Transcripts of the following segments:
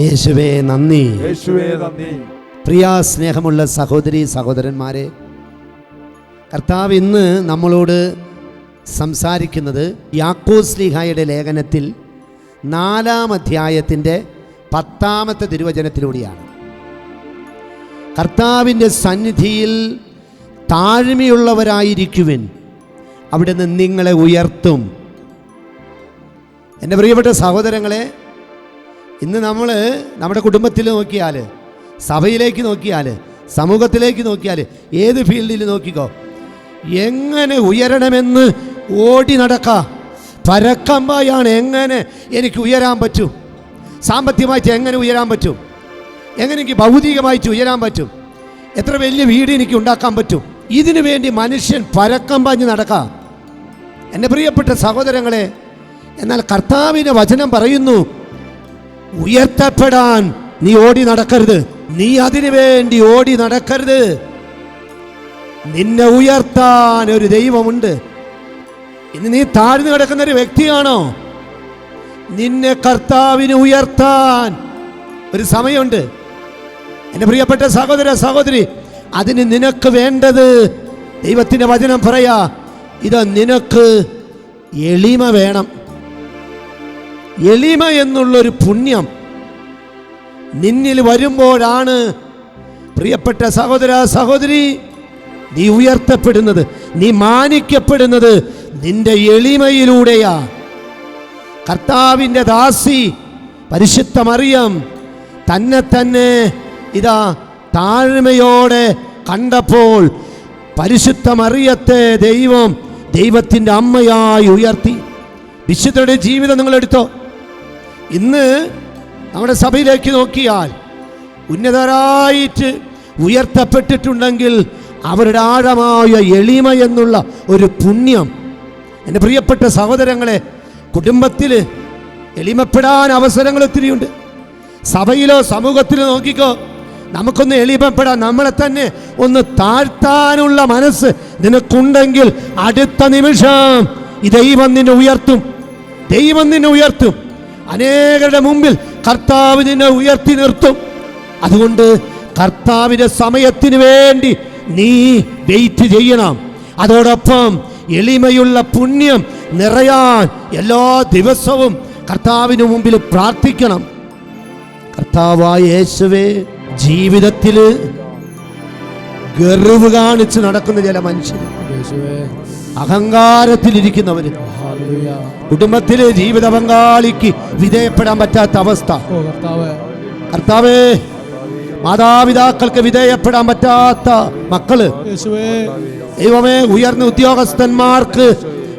യേശുവേ നന്ദി. പ്രിയ സ്നേഹമുള്ള സഹോദരി സഹോദരന്മാരെ കർത്താവ് ഇന്ന് നമ്മളോട് സംസാരിക്കുന്നത് യാക്കോസ് ലീഹായുടെ ലേഖനത്തിൽ നാലാം അധ്യായത്തിന്റെ പത്താമത്തെ തിരുവചനത്തിലൂടെയാണ്. കർത്താവിന്റെ സന്നിധിയിൽ താഴ്മയുള്ളവരായിരിക്കുവിൻ. അവിടുന്ന് നിങ്ങളെ ഉയർത്തും. എന്റെ പ്രിയപ്പെട്ട സഹോദരങ്ങളെ ഇന്ന് നമ്മൾ നമ്മുടെ കുടുംബത്തിൽ നോക്കിയാൽ സഭയിലേക്ക് നോക്കിയാൽ സമൂഹത്തിലേക്ക് നോക്കിയാൽ ഏത് ഫീൽഡിൽ നോക്കിക്കോ എങ്ങനെ ഉയരണമെന്ന് ഓടി നടക്ക പരക്കമ്പായാണ് എങ്ങനെ എനിക്ക് ഉയരാൻ പറ്റും സാമ്പത്തികമായിട്ട് എങ്ങനെ ഉയരാൻ പറ്റും എങ്ങനെ എനിക്ക് ഭൗതികമായിട്ട് ഉയരാൻ പറ്റും എത്ര വലിയ വീട് എനിക്ക് ഉണ്ടാക്കാൻ പറ്റും ഇതിനു വേണ്ടി മനുഷ്യൻ പരക്കം പാഞ്ഞ് നടക്കാം. എന്റെ പ്രിയപ്പെട്ട സഹോദരങ്ങളെ എന്നാൽ കർത്താവിന്റെ വചനം പറയുന്നു ഉയർത്തപ്പെടാൻ നീ ഓടി നടക്കരുത്. നീ അതിനു വേണ്ടി ഓടി നടക്കരുത്. നിന്നെ ഉയർത്താൻ ഒരു ദൈവമുണ്ട്. ഇന്ന് നീ താഴ്ന്നു കിടക്കുന്ന ഒരു വ്യക്തിയാണോ? നിന്നെ കർത്താവിന് ഉയർത്താൻ ഒരു സമയമുണ്ട്. എന്റെ പ്രിയപ്പെട്ട സഹോദര സഹോദരി അതിന് നിനക്ക് വേണ്ടത് ദൈവത്തിന്റെ വചനം പറയാ ഇത് നിനക്ക് എളിമ വേണം. എളിമ എന്നുള്ളൊരു പുണ്യം നിന്നിൽ വരുമ്പോഴാണ് പ്രിയപ്പെട്ട സഹോദര സഹോദരി നീ ഉയർത്തപ്പെടുന്നത് നീ മാനിക്കപ്പെടുന്നത് നിന്റെ എളിമയിലൂടെയാ. കർത്താവിന്റെ ദാസി പരിശുദ്ധ മറിയം തന്നെ തന്നെ ഇതാ താഴ്മയോടെ കണ്ടപ്പോൾ പരിശുദ്ധ മറിയത്തെ ദൈവം ദൈവത്തിന്റെ അമ്മയായി ഉയർത്തി. വിശുദ്ധരുടെ ജീവിതം നിങ്ങൾ എടുത്തോ? ഇന്ന് നമ്മുടെ സഭയിലേക്ക് നോക്കിയാൽ ഉന്നതരായിട്ട് ഉയർത്തപ്പെട്ടിട്ടുണ്ടെങ്കിൽ അവരുടെ ആഴമായ എളിമ എന്നുള്ള ഒരു പുണ്യം. എന്റെ പ്രിയപ്പെട്ട സഹോദരങ്ങളെ കുടുംബത്തിൽ എളിമപ്പെടാൻ അവസരങ്ങൾ ഒത്തിരിയുണ്ട്. സഭയിലോ സമൂഹത്തിലോ നോക്കിക്കോ നമുക്കൊന്ന് എളിമപ്പെടാൻ നമ്മളെ തന്നെ ഒന്ന് താഴ്ത്താനുള്ള മനസ്സ് നിനക്കുണ്ടെങ്കിൽ അടുത്ത നിമിഷം ഈ ദൈവം നിന്നെ ഉയർത്തും. ദൈവം നിന്നെ ഉയർത്തും. അനേകരുടെ മുമ്പിൽ കർത്താവ് നിന്നെ ഉയർത്തി നിർത്തും. അതുകൊണ്ട് കർത്താവിന്റെ സമയത്തിന് വേണ്ടി നീ വെയിറ്റ് ചെയ്യണം. അതോടൊപ്പം എളിമയുള്ള പുണ്യം നിറയാൻ എല്ലാ ദിവസവും കർത്താവിന് മുമ്പിൽ പ്രാർത്ഥിക്കണം. കർത്താവായ യേശുവേ ജീവിതത്തിൽ ഗർവ് കാണിച്ച് നടക്കുന്ന ചില മനുഷ്യർ അഹങ്കാരത്തിലിരിക്കുന്നവർ കുടുംബത്തിലെ ജീവിത പങ്കാളിക്ക് വിധേയപ്പെടാൻ പറ്റാത്ത അവസ്ഥ. കർത്താവേ. മാതാപിതാക്കൾക്ക് വിധേയപ്പെടാൻ പറ്റാത്ത മക്കൾ. ദൈവമേ ഉയർന്ന ഉദ്യോഗസ്ഥന്മാർക്ക്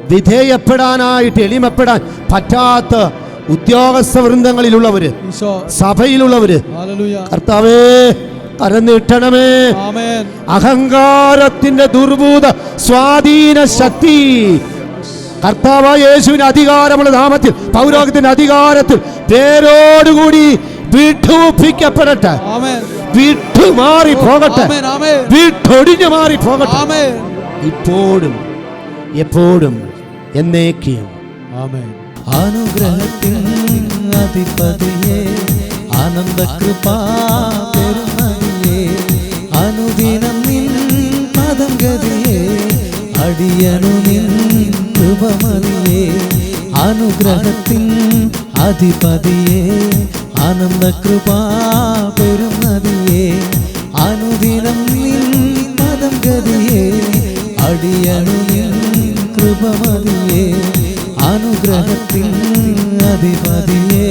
വിധേയപ്പെടാനായിട്ട് എളിമപ്പെടാൻ പറ്റാത്ത ഉദ്യോഗസ്ഥ വൃന്ദങ്ങളിലുള്ളവര് സഭയിലുള്ളവര്. കർത്താവേ കരന്നിട്ടണമേ ആമേൻ. അഹങ്കാരത്തിന്റെ ദുർഭൂത സ്വാധീന ശക്തി. കർത്താവായ യേശുവിന് അധികാരമുള്ള നാമത്തിൽ പൗരോഗത്തിന്റെ അധികാരത്തിൽ പേരോടുകൂടി വിട്ടുപ്പിക്കപ്പെടട്ടെ. വിട്ടുമാറി പോകട്ടെ. വിട്ടൊടിഞ്ഞു മാറി പോകട്ടെ. ഇപ്പോഴും എപ്പോഴും എന്നേക്കും. അനുഗ്രഹത്തിൽ അധിപതിയെ ആനന്ദ കൃപാ அதினம் நின் பதம் கதியே அடியனு நின் கிருபமதியே அனுகிரகத்தின் அதிபதியே ஆனந்த கிருபா பெரும் நதியே அனுதினம் நின் பதம் கதியே அடியனு நின் கிருபமதியே அனுகிரகத்தின் அதிபதியே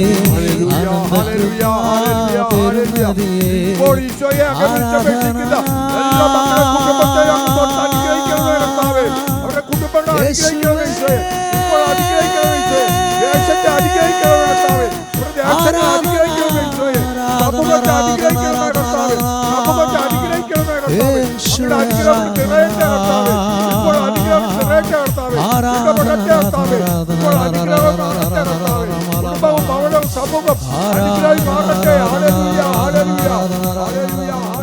ஆனந்த கிருபா பெரும் நதியே ഇപ്പോൾ ഈശോയെ അങ്ങ് വിളിച്ചപേക്ഷിക്കുന്ന എല്ലാ മക്കളെ കുടുംബത്തെ അങ്ങ് തൊട്ട് അനുഗ്രഹിക്കണമേ കർത്താവേ. അവരുടെ കുടുംബങ്ങൾ അനുഗ്രഹിക്കണമേ ഈശോയെ. ഇപ്പോൾ അനുഗ്രഹിക്കണമേ ഈശോയെ. ദേശത്തെ അനുഗ്രഹിക്കണമേ കർത്താവേ. ഒരു ദേശത്തെ അനുഗ്രഹിക്കണമേ ഈശോയെ. സമൂഹത്തെ അനുഗ്രഹിക്കണമേ കർത്താവേ. സമൂഹത്തെ അനുഗ്രഹിക്കണമേ കർത്താവേ. അങ്ങയുടെ അനുഗ്രഹം നിറയട്ടെ കർത്താവേ. ഇപ്പോൾ അനുഗ്രഹം നിറയട്ടെ കർത്താവേ. ഇപ്പോൾ അനുഗ്രഹം കാണട്ടെ കർത്താവേ. സമൂഹം അനുഗ്രഹിക്കട്ടെ ഹല്ലേലൂയ ഹല്ലേലൂയ ഹല്ലേലൂയ.